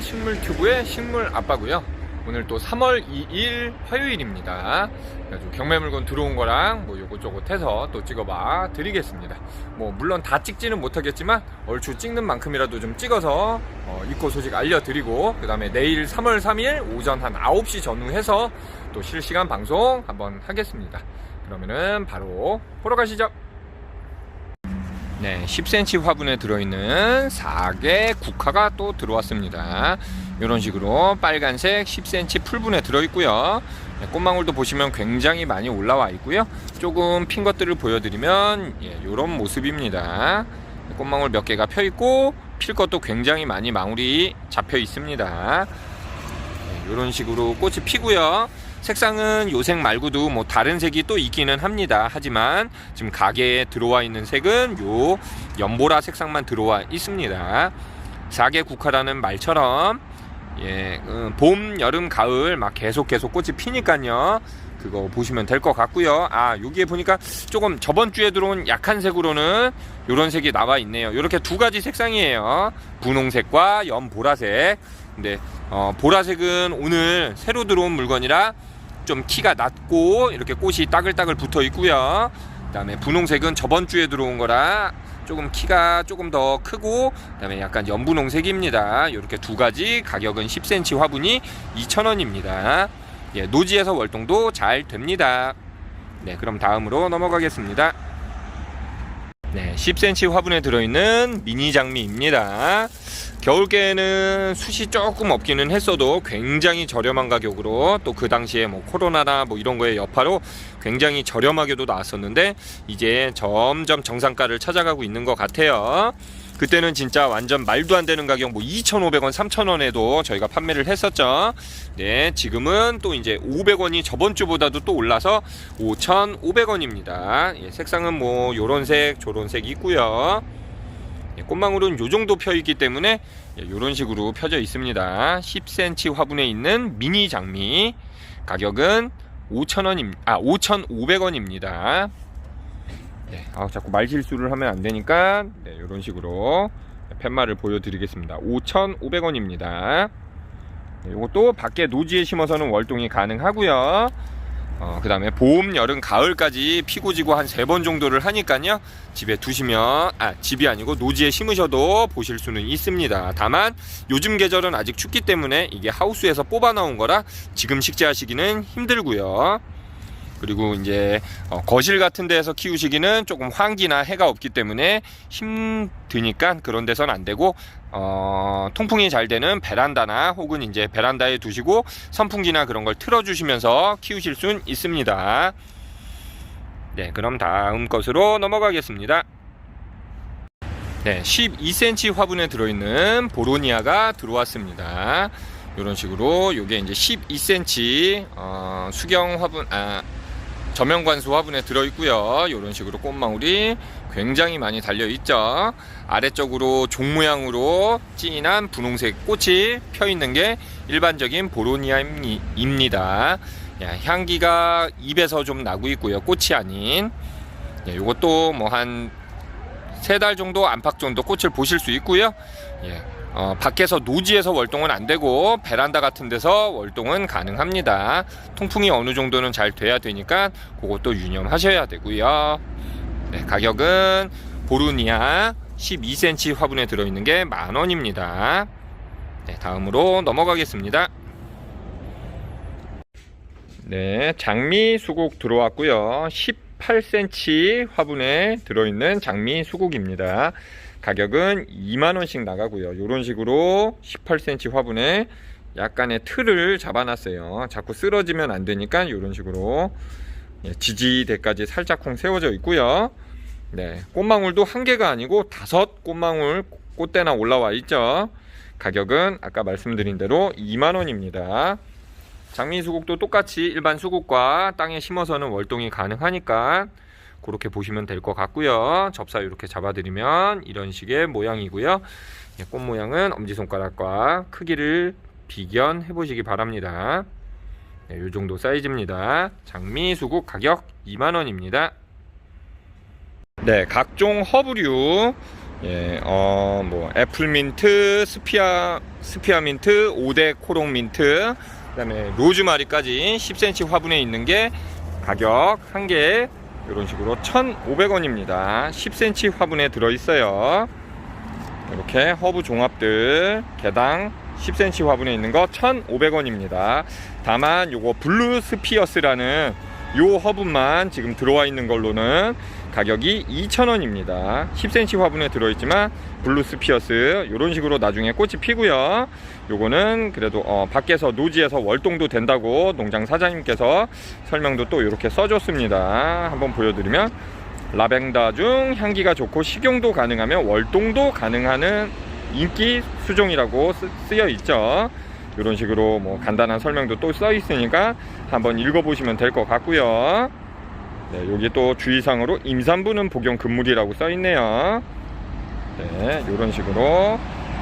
식물 튜브의 식물 아빠고요. 오늘 또 3월 2일 화요일입니다. 그래가지고 경매 물건 들어온 거랑 뭐 요것저것 해서 또 찍어봐 드리겠습니다. 뭐 물론 다 찍지는 못하겠지만 얼추 찍는 만큼이라도 좀 찍어서 어, 입고 소식 알려드리고 그 다음에 내일 3월 3일 오전 한 9시 전후해서 또 실시간 방송 한번 하겠습니다. 그러면은 바로 보러 가시죠. 네, 10cm 화분에 들어있는 4개 국화가 또 들어왔습니다. 이런 식으로 빨간색 10cm 풀분에 들어있고요. 네, 꽃망울도 보시면 굉장히 많이 올라와 있고요. 조금 핀 것들을 보여드리면 예, 이런 모습입니다. 꽃망울 몇 개가 펴 있고 필 것도 굉장히 많이 망울이 잡혀 있습니다. 이런 식으로 꽃이 피고요. 색상은 요 색 말고도 뭐 다른 색이 또 있기는 합니다. 하지만 지금 가게에 들어와 있는 색은 요 연보라 색상만 들어와 있습니다. 4개 국화라는 말처럼 예, 음, 봄, 여름, 가을 막 계속 계속 꽃이 피니까요. 그거 보시면 될 것 같고요. 아, 여기에 보니까 조금 저번 주에 들어온 약한 색으로는 요런 색이 나와 있네요. 이렇게 두 가지 색상이에요. 분홍색과 연보라색. 근데 어, 보라색은 오늘 새로 들어온 물건이라 좀 키가 낮고 이렇게 꽃이 따글따글 붙어 있고요. 그다음에 분홍색은 저번 주에 들어온 거라 조금 키가 조금 더 크고 그다음에 약간 연분홍색입니다. 이렇게 두 가지 가격은 10cm 화분이 2,000원입니다. 예, 노지에서 월동도 잘 됩니다. 네, 그럼 다음으로 넘어가겠습니다. 네, 10cm 화분에 들어있는 미니 장미입니다. 겨울께는 숱이 조금 없기는 했어도 굉장히 저렴한 가격으로 또 그 당시에 뭐 코로나나 뭐 이런 거에 여파로 굉장히 저렴하게도 나왔었는데 이제 점점 정상가를 찾아가고 있는 것 같아요. 그때는 진짜 완전 말도 안 되는 가격 뭐 2,500원, 3,000원에도 저희가 판매를 했었죠. 네, 지금은 또 이제 500원이 저번 주보다도 또 올라서 5,500원입니다. 예, 색상은 뭐 요런 색, 저런 색 있고요. 예, 꽃망울은 요 정도 펴 있기 때문에 예, 요런 식으로 펴져 있습니다. 10cm 화분에 있는 미니 장미 가격은 5,000원입 아 5,500원입니다. 네, 아, 자꾸 말 실수를 하면 안 되니까 네, 이런 식으로 팻말을 보여드리겠습니다. 5,500원입니다. 네, 이것도 밖에 노지에 심어서는 월동이 가능하고요. 어, 그 다음에 봄, 여름, 가을까지 피고 지고 한 세 번 정도를 하니까요. 집에 두시면, 아, 집이 아니고 노지에 심으셔도 보실 수는 있습니다. 다만, 요즘 계절은 아직 춥기 때문에 이게 하우스에서 뽑아 나온 거라 지금 식재하시기는 힘들고요. 그리고 이제 어, 거실 같은 데서 키우시기는 조금 환기나 해가 없기 때문에 힘드니까 그런 데선 안 되고 어, 통풍이 잘 되는 베란다나 혹은 이제 베란다에 두시고 선풍기나 그런 걸 틀어 주시면서 키우실 순 있습니다. 네, 그럼 다음 것으로 넘어가겠습니다. 네, 12cm 화분에 들어있는 보로니아가 들어왔습니다. 이런 식으로 요게 이제 12cm 어, 수경 화분 아 저면관수 화분에 들어있고요. 이런 식으로 꽃망울이 굉장히 많이 달려 있죠. 아래쪽으로 종 모양으로 진한 분홍색 꽃이 펴 있는 게 일반적인 보로니아입니다. 야, 향기가 입에서 좀 나고 있고요. 꽃이 아닌. 예, 요것도 뭐 한 세 달 정도 안팎 정도 꽃을 보실 수 있고요. 예, 어, 밖에서 노지에서 월동은 안 되고 베란다 같은 데서 월동은 가능합니다. 통풍이 어느 정도는 잘 돼야 되니까 그것도 유념하셔야 되고요. 네, 가격은 보루니아 12cm 화분에 들어있는 게 만 원입니다. 네, 다음으로 넘어가겠습니다. 네, 장미 수국 들어왔고요. 18cm 화분에 들어있는 장미 수국입니다. 가격은 2만원씩 나가고요. 이런 식으로 18cm 화분에 약간의 틀을 잡아놨어요. 자꾸 쓰러지면 안 되니까 이런 식으로 예, 지지대까지 살짝쿵 세워져 있고요. 네, 꽃망울도 한 개가 아니고 다섯 꽃망울 꽃대나 올라와 있죠. 가격은 아까 말씀드린 대로 2만원입니다. 장미 수국도 똑같이 일반 수국과 땅에 심어서는 월동이 가능하니까 그렇게 보시면 될 것 같고요. 접사 이렇게 잡아드리면 이런 식의 모양이고요. 예, 꽃 모양은 엄지손가락과 크기를 비견해 보시기 바랍니다. 네, 이 정도 사이즈입니다. 장미 수국 가격 2만원입니다. 네, 각종 허브류 예, 어, 뭐, 애플민트, 스피아, 스피아민트, 5대 코롱민트, 그 다음에 로즈마리까지 10cm 화분에 있는 게 가격 한 개에 이런 식으로 1,500원입니다. 10cm 화분에 들어있어요. 이렇게 허브 종합들 개당 10cm 화분에 있는 거 1,500원입니다. 다만 요거 블루 스피어스라는 요 허브만 지금 들어와 있는 걸로는 가격이 2,000원입니다. 10cm 화분에 들어있지만 블루 스 피어스 이런 식으로 나중에 꽃이 피고요. 요거는 그래도 어, 밖에서 노지에서 월동도 된다고 농장 사장님께서 설명도 또 이렇게 써줬습니다. 한번 보여드리면 라벤더 중 향기가 좋고 식용도 가능하며 월동도 가능하는 인기 수종이라고 쓰, 쓰여 있죠. 이런 식으로 뭐 간단한 설명도 또 써 있으니까 한번 읽어보시면 될 것 같고요. 네, 여기 또 주의사항으로 임산부는 복용 금물이라고 써 있네요. 네, 이런 식으로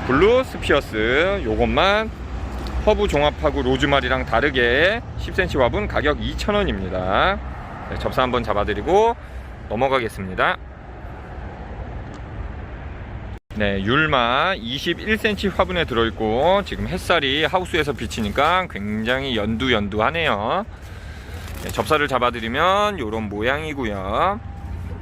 블루 스피어스 요것만 허브 종합하고 로즈마리랑 다르게 10cm 화분 가격 2,000원입니다. 네, 접사 한번 잡아드리고 넘어가겠습니다. 네, 율마 21cm 화분에 들어있고 지금 햇살이 하우스에서 비치니까 굉장히 연두연두하네요. 네, 접사를 잡아드리면 이런 모양이고요.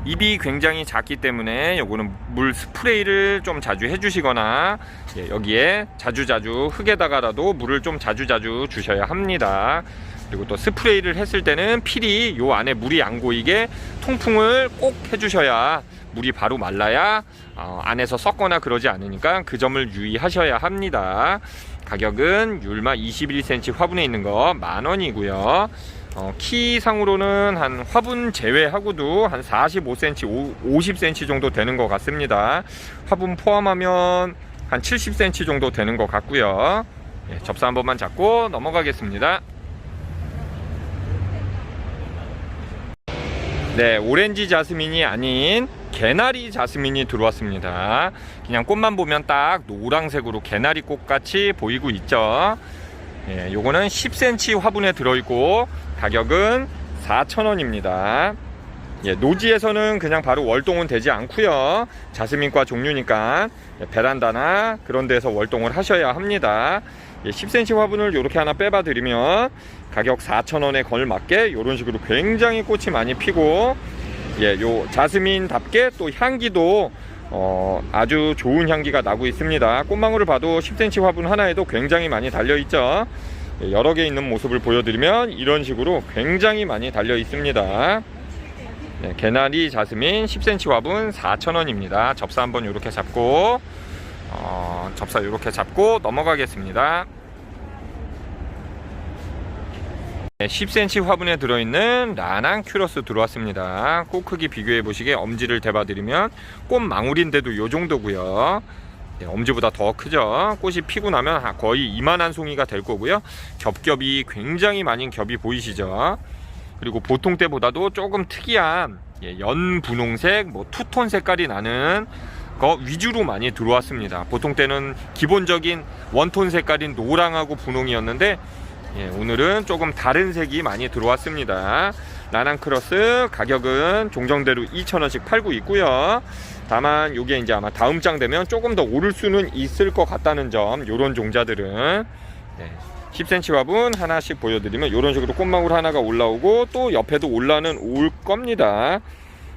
입이 굉장히 작기 때문에 요거는 물 스프레이를 좀 자주 해주시거나 예, 여기에 자주자주 흙에다가라도 물을 좀 자주자주 주셔야 합니다. 그리고 또 스프레이를 했을 때는 필히 요 안에 물이 안 고이게 통풍을 꼭 해주셔야 물이 바로 말라야 어, 안에서 썩거나 그러지 않으니까 그 점을 유의하셔야 합니다. 가격은 율마 21cm 화분에 있는 거 만 원이고요. 어, 키 상으로는 한 화분 제외하고도 한 45cm, 50cm 정도 되는 것 같습니다. 화분 포함하면 한 70cm 정도 되는 것 같고요. 예, 접사 한 번만 잡고 넘어가겠습니다. 네, 오렌지 자스민이 아닌 개나리 자스민이 들어왔습니다. 그냥 꽃만 보면 딱 노란색으로 개나리 꽃 같이 보이고 있죠. 예, 요거는 10cm 화분에 들어있고 가격은 4,000원입니다. 예, 노지에서는 그냥 바로 월동은 되지 않고요. 자스민과 종류니까 예, 베란다나 그런 데서 월동을 하셔야 합니다. 예, 10cm 화분을 이렇게 하나 빼봐 드리면 가격 4,000원에 걸맞게 이런 식으로 굉장히 꽃이 많이 피고 예, 요 자스민답게 또 향기도 어, 아주 좋은 향기가 나고 있습니다. 꽃망울을 봐도 10cm 화분 하나에도 굉장히 많이 달려 있죠. 예, 여러 개 있는 모습을 보여드리면 이런 식으로 굉장히 많이 달려 있습니다. 네, 개나리 자스민 10cm 화분 4,000원입니다. 접사 한번 이렇게 잡고 어, 접사 이렇게 잡고 넘어가겠습니다. 네, 10cm 화분에 들어있는 라난 큐러스 들어왔습니다. 꽃 크기 비교해 보시게 엄지를 대봐 드리면 꽃 망울인데도 이 정도고요. 네, 엄지보다 더 크죠. 꽃이 피고 나면 거의 이만한 송이가 될 거고요. 겹겹이 굉장히 많은 겹이 보이시죠. 그리고 보통 때보다도 조금 특이한 예, 연분홍색, 뭐 투톤 색깔이 나는 거 위주로 많이 들어왔습니다. 보통 때는 기본적인 원톤 색깔인 노랑하고 분홍이었는데 예, 오늘은 조금 다른 색이 많이 들어왔습니다. 라난 크로스 가격은 종정대로 2,000원씩 팔고 있고요. 다만 이게 이제 아마 다음 장 되면 조금 더 오를 수는 있을 것 같다는 점. 요런 종자들은 네, 10cm 화분 하나씩 보여드리면 이런 식으로 꽃망울 하나가 올라오고 또 옆에도 올라는 올 겁니다.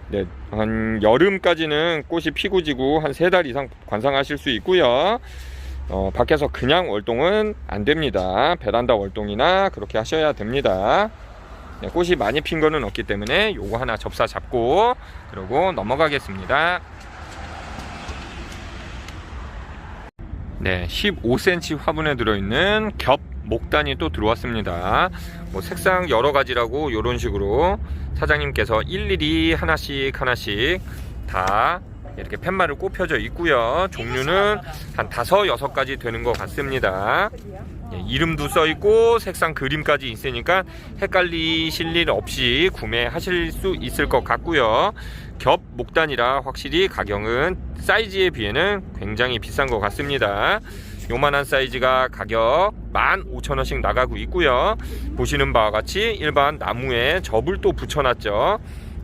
네, 한 여름까지는 꽃이 피고 지고 한 세 달 이상 관상하실 수 있고요. 어, 밖에서 그냥 월동은 안 됩니다. 베란다 월동이나 그렇게 하셔야 됩니다. 네, 꽃이 많이 핀 거는 없기 때문에 요거 하나 접사 잡고 그러고 넘어가겠습니다. 네, 15cm 화분에 들어있는 겹 목단이 또 들어왔습니다. 뭐 색상 여러 가지라고 이런 식으로 사장님께서 일일이 하나씩 하나씩 다 이렇게 팻말을 꼽혀져 있고요. 종류는 한 다섯 여섯 가지 되는 것 같습니다. 예, 이름도 써 있고 색상 그림까지 있으니까 헷갈리실 일 없이 구매하실 수 있을 것 같고요. 겹 목단이라 확실히 가격은 사이즈에 비해는 굉장히 비싼 것 같습니다. 요만한 사이즈가 가격 15,000원씩 나가고 있고요. 보시는 바와 같이 일반 나무에 접을 또 붙여놨죠.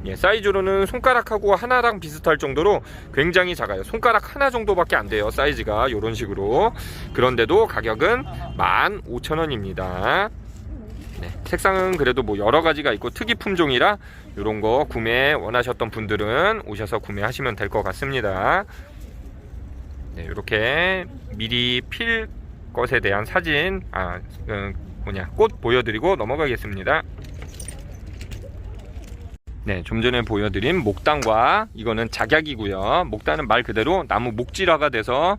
예, 사이즈로는 손가락하고 하나랑 비슷할 정도로 굉장히 작아요. 손가락 하나 정도밖에 안 돼요. 사이즈가 이런 식으로. 그런데도 가격은 15,000원입니다. 네, 색상은 그래도 뭐 여러 가지가 있고 특이 품종이라 이런 거 구매 원하셨던 분들은 오셔서 구매하시면 될 것 같습니다. 네, 이렇게 미리 필 것에 대한 사진, 아, 음, 뭐냐, 꽃 보여드리고 넘어가겠습니다. 네, 좀 전에 보여드린 목단과 이거는 작약이고요. 목단은 말 그대로 나무 목질화가 돼서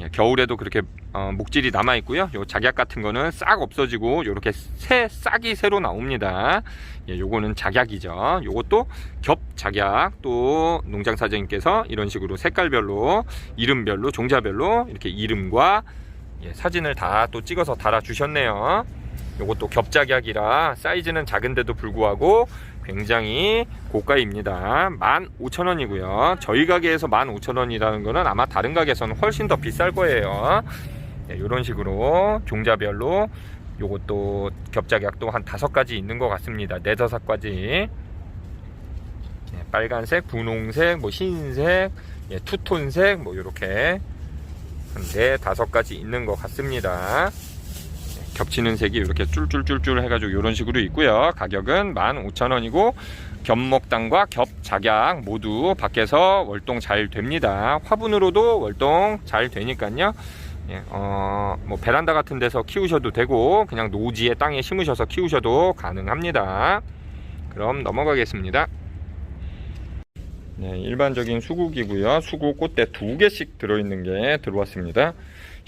예, 겨울에도 그렇게 어, 목질이 남아 있고요. 요 작약 같은 거는 싹 없어지고 이렇게 새 싹이 새로 나옵니다. 예, 요거는 작약이죠. 요것도 겹 작약 또 농장 사장님께서 이런 식으로 색깔별로 이름별로 종자별로 이렇게 이름과 예, 사진을 다 또 찍어서 달아 주셨네요. 요것도 겹작약이라 사이즈는 작은데도 불구하고 굉장히 고가입니다. 15,000원이고요. 저희 가게에서 15,000원이라는 거는 아마 다른 가게에서는 훨씬 더 비쌀 거예요. 네, 이런 식으로 종자별로 요것도 겹작약도 한 다섯 가지 있는 것 같습니다. 네다섯 가지. 네, 빨간색, 분홍색, 뭐 흰색, 예, 투톤색, 뭐 이렇게 한네 다섯 가지 있는 것 같습니다. 겹치는 색이 이렇게 쫄쫄쫄쫄 해가지고 이런 식으로 있고요. 가격은 15,000원이고 겹목단과 겹작약 모두 밖에서 월동 잘 됩니다. 화분으로도 월동 잘 되니까요. 예, 어, 뭐 베란다 같은 데서 키우셔도 되고 그냥 노지에 땅에 심으셔서 키우셔도 가능합니다. 그럼 넘어가겠습니다. 네, 일반적인 수국이고요. 수국 꽃대 두 개씩 들어있는 게 들어왔습니다.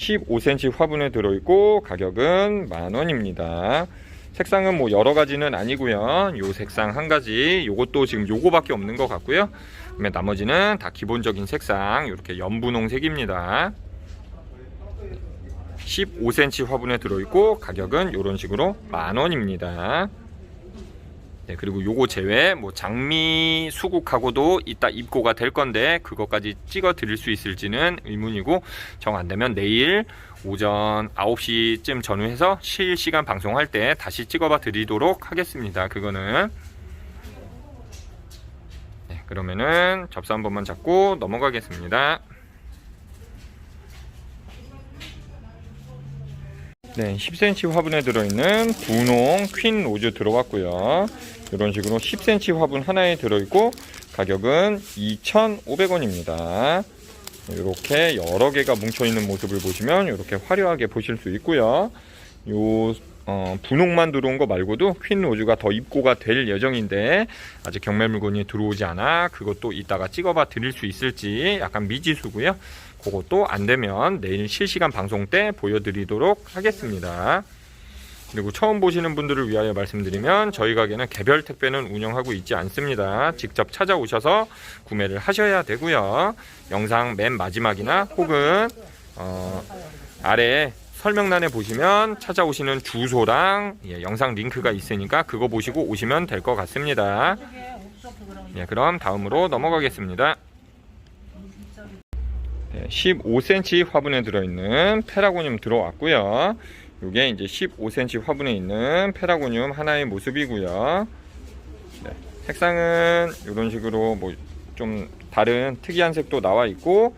15cm 화분에 들어있고 가격은 만원입니다. 색상은 뭐 여러 가지는 아니고요. 요 색상 한 가지, 요것도 지금 요거밖에 없는 것 같고요. 그러면 나머지는 다 기본적인 색상, 이렇게 연분홍색입니다. 15cm 화분에 들어있고 가격은 이런 식으로 만원입니다. 네, 그리고 요거 제외 뭐 장미 수국하고도 이따 입고가 될 건데 그것까지 찍어 드릴 수 있을지는 의문이고 정 안 되면 내일 오전 9시쯤 전후해서 실시간 방송할 때 다시 찍어봐 드리도록 하겠습니다. 그거는 네, 그러면은 접수 한 번만 잡고 넘어가겠습니다. 네, 10cm 화분에 들어있는 분홍 퀸 로즈 들어갔고요. 이런 식으로 10cm 화분 하나에 들어있고 가격은 2,500원입니다. 이렇게 여러 개가 뭉쳐있는 모습을 보시면 이렇게 화려하게 보실 수 있고요. 요 어, 분홍만 들어온 거 말고도 퀸 로즈가 더 입고가 될 예정인데 아직 경매 물건이 들어오지 않아 그것도 이따가 찍어봐 드릴 수 있을지 약간 미지수고요. 그것도 안 되면 내일 실시간 방송 때 보여드리도록 하겠습니다. 그리고 처음 보시는 분들을 위하여 말씀드리면 저희 가게는 개별 택배는 운영하고 있지 않습니다. 직접 찾아오셔서 구매를 하셔야 되고요. 영상 맨 마지막이나 혹은 어, 아래 설명란에 보시면 찾아오시는 주소랑 예, 영상 링크가 있으니까 그거 보시고 오시면 될 것 같습니다. 예, 그럼 다음으로 넘어가겠습니다. 네, 15cm 화분에 들어있는 페라고늄 들어왔고요. 이게 이제 15cm 화분에 있는 페라고늄 하나의 모습이고요. 네, 색상은 이런 식으로 뭐 좀 다른 특이한 색도 나와 있고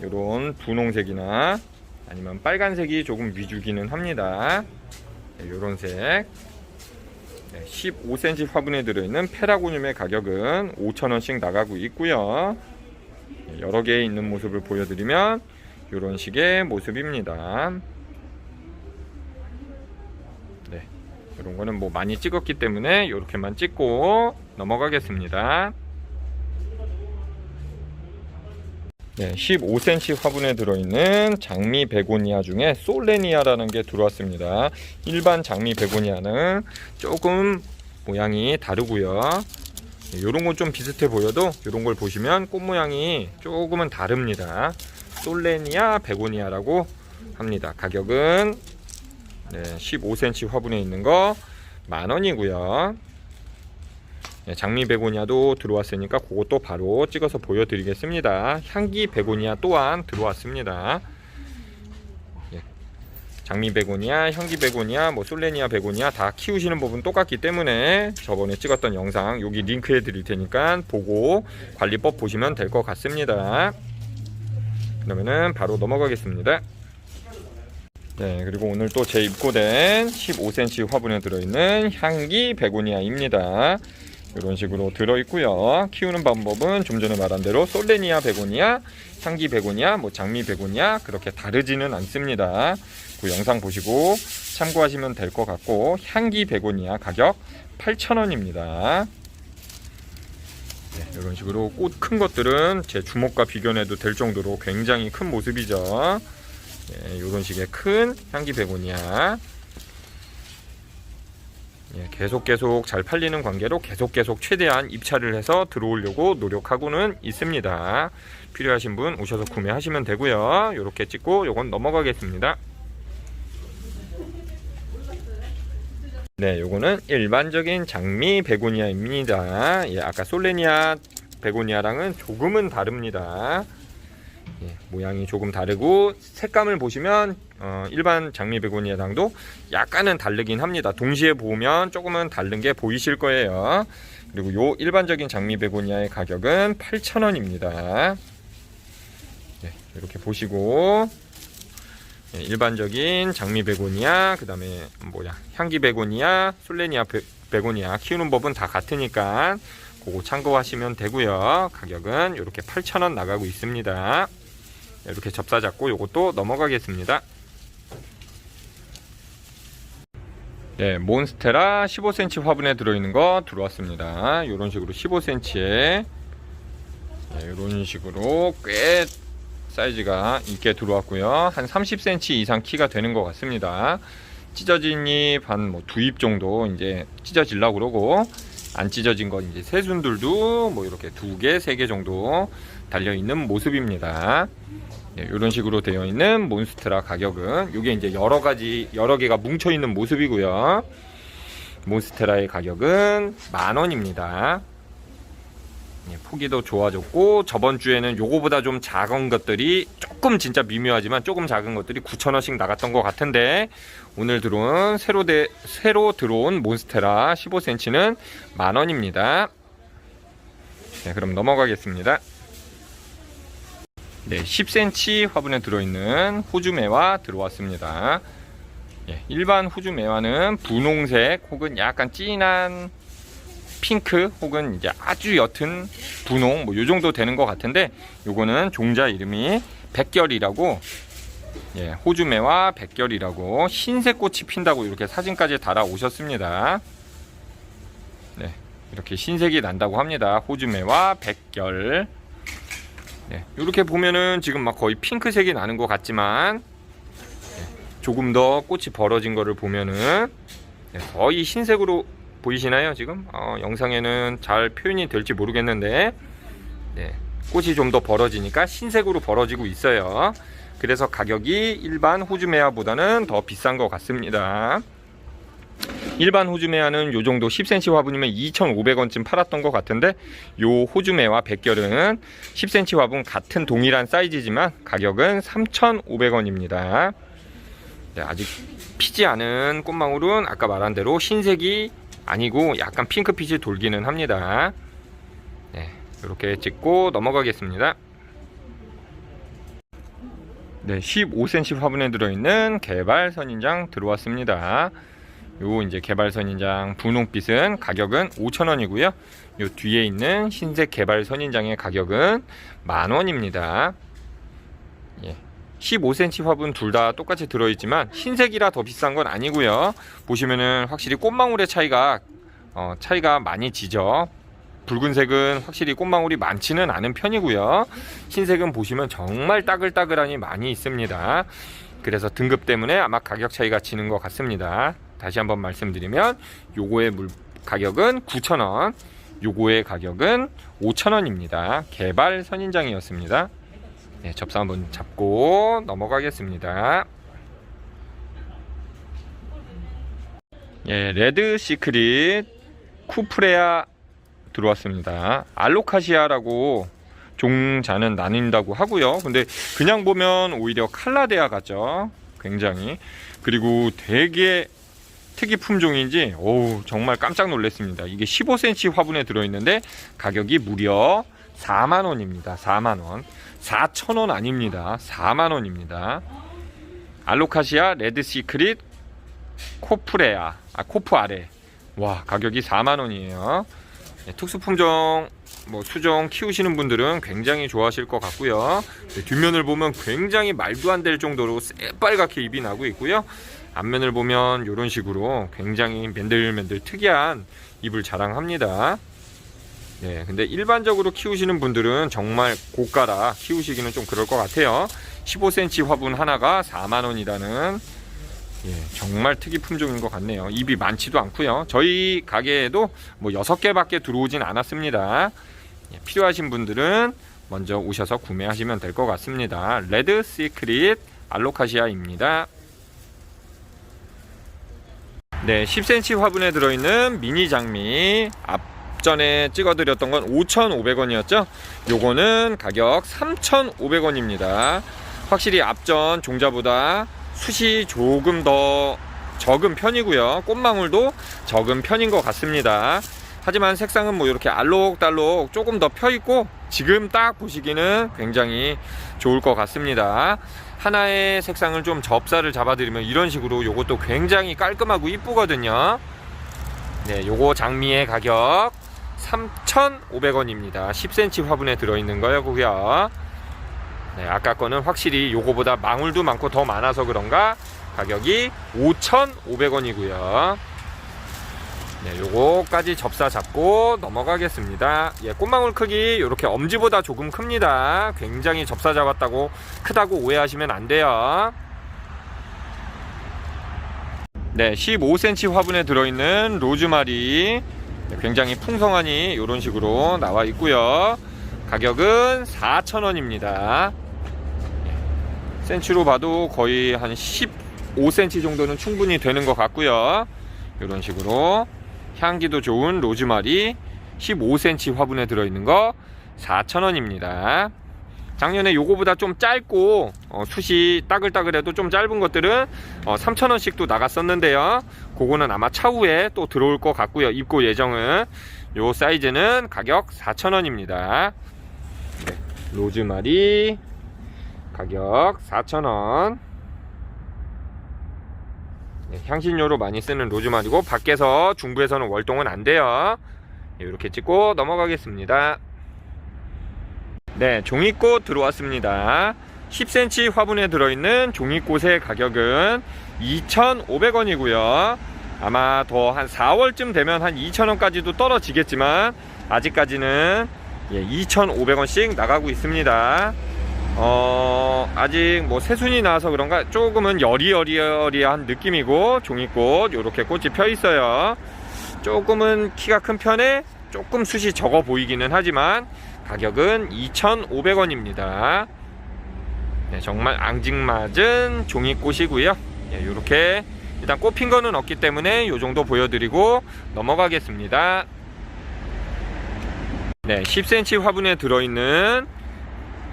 이런 분홍색이나 아니면 빨간색이 조금 위주기는 합니다. 네, 이런 색. 네, 15cm 화분에 들어있는 페라고늄의 가격은 5,000원씩 나가고 있고요. 네, 여러 개 있는 모습을 보여드리면 이런 식의 모습입니다. 네, 이런 거는 뭐 많이 찍었기 때문에 이렇게만 찍고 넘어가겠습니다. 네, 15cm 화분에 들어있는 장미 베고니아 중에 솔레니아라는 게 들어왔습니다. 일반 장미 베고니아는 조금 모양이 다르고요. 이런 건 좀 비슷해 보여도 이런 걸 보시면 꽃 모양이 조금은 다릅니다. 솔레니아 베고니아라고 합니다. 가격은 네, 15cm 화분에 있는 거 만원이고요. 네, 장미 베고니아도 들어왔으니까 그것도 바로 찍어서 보여드리겠습니다. 향기 베고니아 또한 들어왔습니다. 예. 장미 베고니아, 현기 베고니아, 뭐 솔레니아 베고니아 다 키우시는 법은 똑같기 때문에 저번에 찍었던 영상 여기 링크해 드릴 테니까 보고 관리법 보시면 될 것 같습니다. 그러면은 바로 넘어가겠습니다. 네, 그리고 오늘 또제 입고된 15cm 화분에 들어있는 향기 베고니아입니다. 이런 식으로 들어있고요. 키우는 방법은 좀 전에 말한 대로 솔레니아 베고니아, 향기 베고니아, 뭐 장미 베고니아 그렇게 다르지는 않습니다. 그 영상 보시고 참고하시면 될 것 같고 향기 베고니아 가격 8,000원입니다. 네, 이런 식으로 꽃 큰 것들은 제 주먹과 비교해도 될 정도로 굉장히 큰 모습이죠. 네, 이런 식의 큰 향기 베고니아. 예, 계속 계속 잘 팔리는 관계로 계속 계속 최대한 입찰을 해서 들어오려고 노력하고는 있습니다. 필요하신 분 오셔서 구매하시면 되고요. 이렇게 찍고 요건 넘어가겠습니다. 네, 요거는 일반적인 장미 베고니아입니다. 예, 아까 솔레니아 베고니아랑은 조금은 다릅니다. 예, 모양이 조금 다르고 색감을 보시면 어, 일반 장미 베고니아랑도 약간은 다르긴 합니다. 동시에 보면 조금은 다른 게 보이실 거예요. 그리고 요 일반적인 장미 베고니아의 가격은 8,000원입니다. 네, 이렇게 보시고 예, 일반적인 장미 베고니아, 그 다음에 뭐야 향기 베고니아, 솔레니아 베, 베고니아 키우는 법은 다 같으니까 그거 참고하시면 되고요. 가격은 이렇게 8,000원 나가고 있습니다. 이렇게 접사 잡고 요것도 넘어가겠습니다. 네, 몬스테라 15cm 화분에 들어있는 거 들어왔습니다. 이런 식으로 15cm에 네, 이런 식으로 꽤 사이즈가 있게 들어왔고요. 한 30cm 이상 키가 되는 것 같습니다. 찢어진 잎 한 뭐 두 잎 정도 이제 찢어질라고 그러고 안 찢어진 건 이제 새순들도 뭐 이렇게 두 개, 세 개 정도 달려 있는 모습입니다. 네, 이런 식으로 되어 있는 몬스트라 가격은 이게 이제 여러 가지 여러 개가 뭉쳐 있는 모습이고요. 몬스테라의 가격은 만 원입니다. 예, 포기도 좋아졌고 저번 주에는 요거보다 좀 작은 것들이 조금 진짜 미묘하지만 조금 작은 것들이 9,000원씩 나갔던 것 같은데 오늘 들어온 새로 대, 새로 들어온 몬스테라 15cm는 만 원입니다. 네, 그럼 넘어가겠습니다. 네, 10cm 화분에 들어있는 호주매화 들어왔습니다. 예, 일반 호주매화는 분홍색 혹은 약간 진한 핑크 혹은 이제 아주 옅은 분홍 뭐 요 정도 되는 것 같은데 요거는 종자 이름이 백결이라고 예, 호주매와 백결이라고 흰색 꽃이 핀다고 이렇게 사진까지 달아 오셨습니다. 네, 이렇게 흰색이 난다고 합니다. 호주매와 백결. 네, 이렇게 보면은 지금 막 거의 핑크색이 나는 것 같지만 네, 조금 더 꽃이 벌어진 거를 보면은 네, 거의 흰색으로 보이시나요 지금? 어, 영상에는 잘 표현이 될지 모르겠는데. 네, 꽃이 좀 더 벌어지니까 흰색으로 벌어지고 있어요. 그래서 가격이 일반 호주메아보다는 더 비싼 것 같습니다. 일반 호주메아는 요 정도 10cm 화분이면 2,500원쯤 팔았던 것 같은데 요 호주메와 백결은 10cm 화분 같은 동일한 사이즈지만 가격은 3,500원입니다. 네, 아직 피지 않은 꽃망울은 아까 말한 대로 흰색이 아니고 약간 핑크빛이 돌기는 합니다. 네, 이렇게 찍고 넘어가겠습니다. 네, 15cm 화분에 들어있는 개발 선인장 들어왔습니다. 요 이제 개발 선인장 분홍빛은 가격은 5,000원이고요. 요 뒤에 있는 흰색 개발 선인장의 가격은 만원입니다. 예. 15cm 화분 둘 다 똑같이 들어있지만 흰색이라 더 비싼 건 아니고요. 보시면은 확실히 꽃망울의 차이가 어, 차이가 많이 지죠. 붉은색은 확실히 꽃망울이 많지는 않은 편이고요. 흰색은 보시면 정말 따글따글하니 많이 있습니다. 그래서 등급 때문에 아마 가격 차이가 지는 것 같습니다. 다시 한번 말씀드리면 요거의 물 가격은 9,000원, 요거의 가격은 5,000원입니다. 개발 선인장이었습니다. 네, 접사 한번 잡고 넘어가겠습니다. 예, 레드 시크릿 쿠프레아 들어왔습니다. 알로카시아라고 종자는 나뉜다고 하고요. 근데 그냥 보면 오히려 칼라데아 같죠. 굉장히 그리고 되게 특이 품종인지 어우 정말 깜짝 놀랐습니다. 이게 15cm 화분에 들어있는데 가격이 무려 4만 원입니다. 4만 원. 4천 원 아닙니다. 4만 원입니다. 알로카시아 레드 시크릿 코프레아 아 코프 아래 와 가격이 4만 원이에요. 네, 특수 품종 뭐 수종 키우시는 분들은 굉장히 좋아하실 것 같고요. 네, 뒷면을 보면 굉장히 말도 안 될 정도로 새빨갛게 잎이 나고 있고요. 앞면을 보면 이런 식으로 굉장히 맨들맨들 특이한 잎을 자랑합니다. 네, 근데 일반적으로 키우시는 분들은 정말 고가라 키우시기는 좀 그럴 것 같아요. 15cm 화분 하나가 4만 원이라는 예, 정말 특이 품종인 것 같네요. 잎이 많지도 않고요. 저희 가게에도 뭐 6개밖에 들어오진 않았습니다. 예, 필요하신 분들은 먼저 오셔서 구매하시면 될 것 같습니다. 레드 시크릿 알로카시아입니다. 네, 10cm 화분에 들어있는 미니 장미 앞 전에 찍어드렸던 건 5,500원이었죠. 요거는 가격 3,500원입니다. 확실히 앞전 종자보다 숱이 조금 더 적은 편이고요. 꽃망울도 적은 편인 것 같습니다. 하지만 색상은 뭐 이렇게 알록달록 조금 더 펴 있고 지금 딱 보시기는 굉장히 좋을 것 같습니다. 하나의 색상을 좀 접사를 잡아드리면 이런 식으로 요것도 굉장히 깔끔하고 이쁘거든요. 네, 요거 장미의 가격 3,500원입니다. 10cm 화분에 들어있는 거고요. 네, 아까 거는 확실히 요거보다 망울도 많고 더 많아서 그런가 가격이 5,500원이고요. 네, 요거까지 접사 잡고 넘어가겠습니다. 예, 꽃망울 크기 이렇게 엄지보다 조금 큽니다. 굉장히 접사 잡았다고 크다고 오해하시면 안 돼요. 네, 15cm 화분에 들어있는 로즈마리 네, 굉장히 풍성하니 이런 식으로 나와 있고요. 가격은 4,000원입니다. 센치로 봐도 거의 한 15cm 정도는 충분히 되는 것 같고요. 이런 식으로 향기도 좋은 로즈마리 15cm 화분에 들어있는 거 4,000원입니다. 작년에 요거보다 좀 짧고 어, 숱이 따글따글해도 좀 짧은 것들은 어, 3,000원씩도 나갔었는데요. 그거는 아마 차후에 또 들어올 것 같고요. 입고 예정은 요 사이즈는 가격 4,000원입니다. 네, 로즈마리 가격 4,000원. 네, 향신료로 많이 쓰는 로즈마리고 밖에서 중부에서는 월동은 안 돼요. 네, 이렇게 찍고 넘어가겠습니다. 네, 종이꽃 들어왔습니다. 10cm 화분에 들어있는 종이꽃의 가격은 2,500원이고요. 아마 더 한 4월쯤 되면 한 2,000원까지도 떨어지겠지만 아직까지는 예, 2,500원씩 나가고 있습니다. 어, 아직 뭐 새순이 나와서 그런가 조금은 여리여리여리한 느낌이고 종이꽃 이렇게 꽃이 펴 있어요. 조금은 키가 큰 편에 조금 숱이 적어 보이기는 하지만 가격은 2,500원입니다. 네, 정말 앙증맞은 종이꽃이고요. 예, 이렇게 일단 꽃핀 거는 없기 때문에 이 정도 보여드리고 넘어가겠습니다. 네, 10cm 화분에 들어있는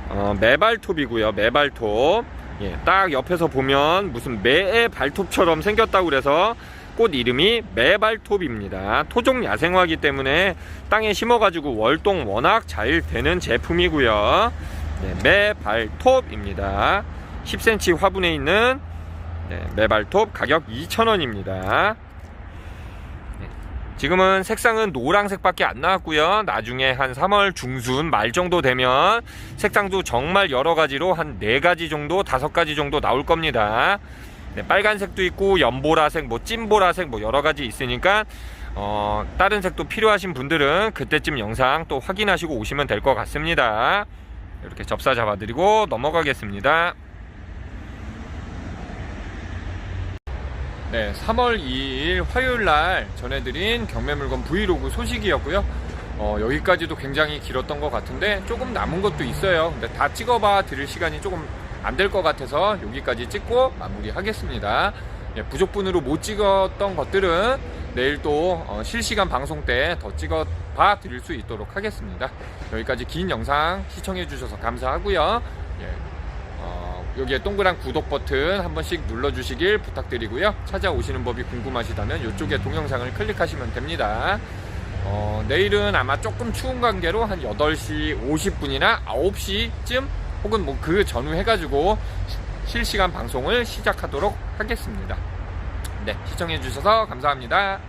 어, 매발톱이고요. 매발톱. 예, 딱 옆에서 보면 무슨 매의 발톱처럼 생겼다고 그래서 꽃 이름이 매발톱입니다. 토종 야생화이기 때문에 땅에 심어가지고 월동 워낙 잘 되는 제품이고요. 네, 매발톱입니다. 10cm 화분에 있는 네, 매발톱 가격 2,000원입니다. 지금은 색상은 노란색밖에 안 나왔고요. 나중에 한 3월 중순 말 정도 되면 색상도 정말 여러 가지로 한 4가지 정도, 5가지 정도 나올 겁니다. 네, 빨간색도 있고 연보라색, 뭐 찐보라색 뭐 여러 가지 있으니까 어, 다른 색도 필요하신 분들은 그때쯤 영상 또 확인하시고 오시면 될 것 같습니다. 이렇게 접사 잡아드리고 넘어가겠습니다. 네, 3월 2일 화요일 날 전해드린 경매물건 브이로그 소식이었고요. 어, 여기까지도 굉장히 길었던 것 같은데 조금 남은 것도 있어요. 근데 다 찍어봐 드릴 시간이 조금 안 될 것 같아서 여기까지 찍고 마무리하겠습니다. 예, 부족분으로 못 찍었던 것들은 내일 또 어, 실시간 방송 때 더 찍어 봐 드릴 수 있도록 하겠습니다. 여기까지 긴 영상 시청해 주셔서 감사하고요. 예, 어, 여기에 동그란 구독 버튼 한 번씩 눌러주시길 부탁드리고요. 찾아오시는 법이 궁금하시다면 이쪽에 동영상을 클릭하시면 됩니다. 어, 내일은 아마 조금 추운 관계로 한 8시 50분이나 9시쯤 혹은 뭐 그 전후 해가지고 시- 실시간 방송을 시작하도록 하겠습니다. 네, 시청해주셔서 감사합니다.